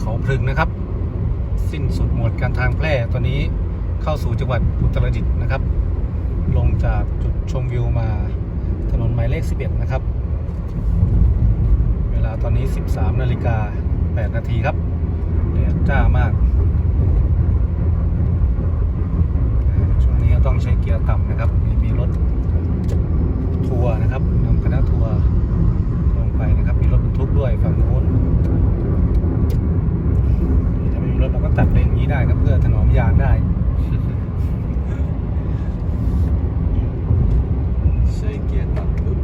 เขาพรึงนะครับ สิ้นสุดหมวดการทางแพร่ตอนนี้เข้าสู่จังหวัดอุตรดิตถ์นะครับ ลงจากจุดชมวิวมาถนนหมายเลข 11 นะครับ เวลาตอนนี้ 13นาฬิกา8นาทีครับแดดจ้ามาก ช่วงนี้ต้องใช้เกียร์ต่ำนะครับ มีมีรถทัวร์นะครับนำคณะทัวร์ลงไปนะครับ มีรถบรรทุกด้วยฝั่งโน้นนี่ถ้าไม่มีรถเราก็ ตัดเลนอย่างนี้ได้ครับเพื่อถนอมยางได้ ใช้เกียร์ต่ำปุ๊บ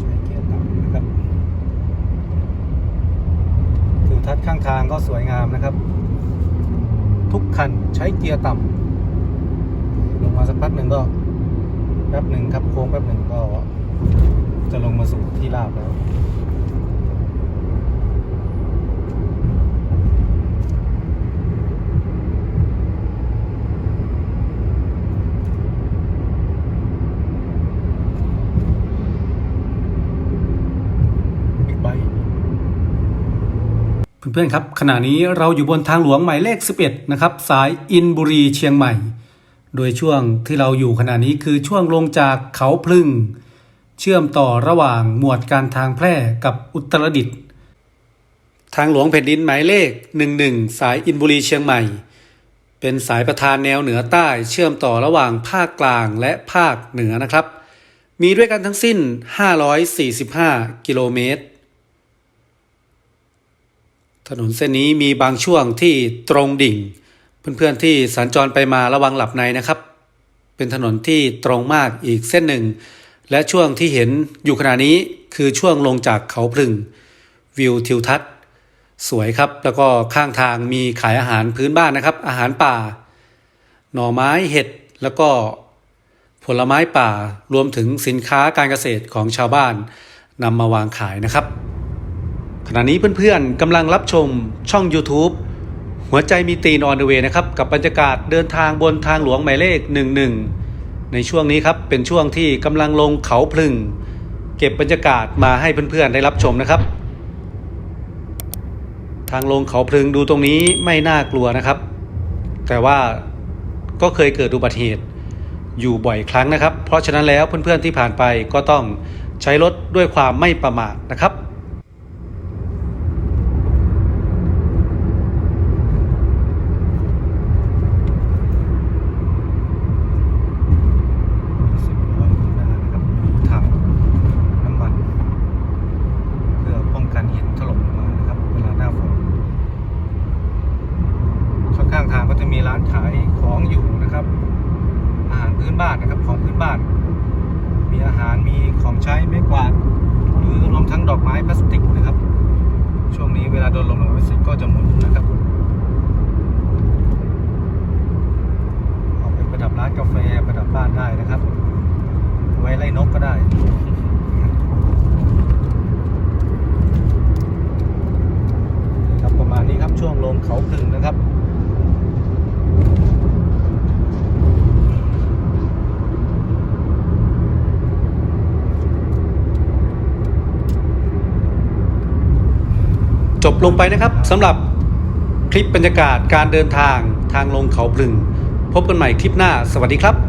ใช้เกียร์ต่ำนะครับทิวทัศน์ข้างทางก็สวยงามนะครับ ทุกคันใช้เกียร์ต่ำลงมาสักพักหนึ่งก็แป๊บหนึ่งครับโค้งแป๊บหนึ่งก็จะลงมาสู่ที่ราบแล้ว บิ๊กไบค์ เพื่อนๆครับขณะนี้เราอยู่บนทางหลวงหมายเลข 11 นะครับ สายอินบุรีเชียงใหม่ โดยช่วงที่เราอยู่ขณะนี้คือช่วงลงจากเขาพลึงเชื่อมต่อระหว่างหมวดการทางแพร่กับอุตรดิตถ์ทางหลวงแผ่นดินหมายเลข 11 สายอินบุรีเชียงใหม่ เป็นสายประธานแนวเหนือใต้เชื่อมต่อระหว่างภาคกลางและภาคเหนือนะครับ มีด้วยกันทั้งสิ้น 545 กิโลเมตร ถนนเส้นนี้มีบางช่วงที่ตรงดิ่ง เพื่อนๆที่สัญจรไปมาระวังหลับในนะครับ เป็นถนนที่ตรงมากอีกเส้นหนึ่ง และช่วงที่เห็นอยู่ขณะนี้คือช่วงลงจากเขาพลึง วิวทิวทัศน์ สวยครับ แล้วก็ข้างทางมีขายอาหารพื้นบ้านนะครับ อาหารป่า หน่อไม้เห็ดแล้วก็ผลไม้ป่ารวมถึงสินค้าการเกษตรของชาวบ้านนำมาวางขายนะครับ ขณะนี้เพื่อนๆกำลังรับชมช่อง YouTube หัวใจมีตีนออนเดเวนะครับ กับบรรยากาศเดินทางบนทางหลวงหมายเลข 11 ในช่วงนี้ครับ เป็นช่วงที่กำลังลงเขาพลึง เก็บบรรยากาศมาให้เพื่อนๆได้รับชมนะครับ ทางลงเขาพลึงดูตรงนี้ไม่น่ากลัวนะครับ แต่ว่าก็เคยเกิดอุบัติเหตุอยู่บ่อยครั้งนะครับ เพราะฉะนั้นแล้วเพื่อนๆที่ผ่านไปก็ต้องใช้รถด้วยความไม่ประมาทนะครับ สิบล้ออยู่ข้างหน้านะครับมีถังน้ำมัน เพื่อป้องกันหินถล่มลงมานะครับ เวลาหน้าฝนข้างข้าง ทางก็จะมีร้านขายของอยู่นะครับ อาหารพื้นบ้านนะครับของพื้นบ้าน มีอาหารมีของใช้ไม่กวาดหรือรวมทั้งดอกไม้พลาสติกนะครับ ช่วงนี้เวลาโดนลมลงพลาสติกก็จะหมุนนะครับเอาไปประดับร้านกาแฟประดับบ้านได้นะครับ ไว้ไล่นกก็ได้ครับประมาณนี้ครับช่วงลงเขาพึงนะครับ ลงไปนะครับสำหรับคลิปบรรยากาศการเดินทางทางลงเขาพลึง พบกันใหม่คลิปหน้า สวัสดีครับ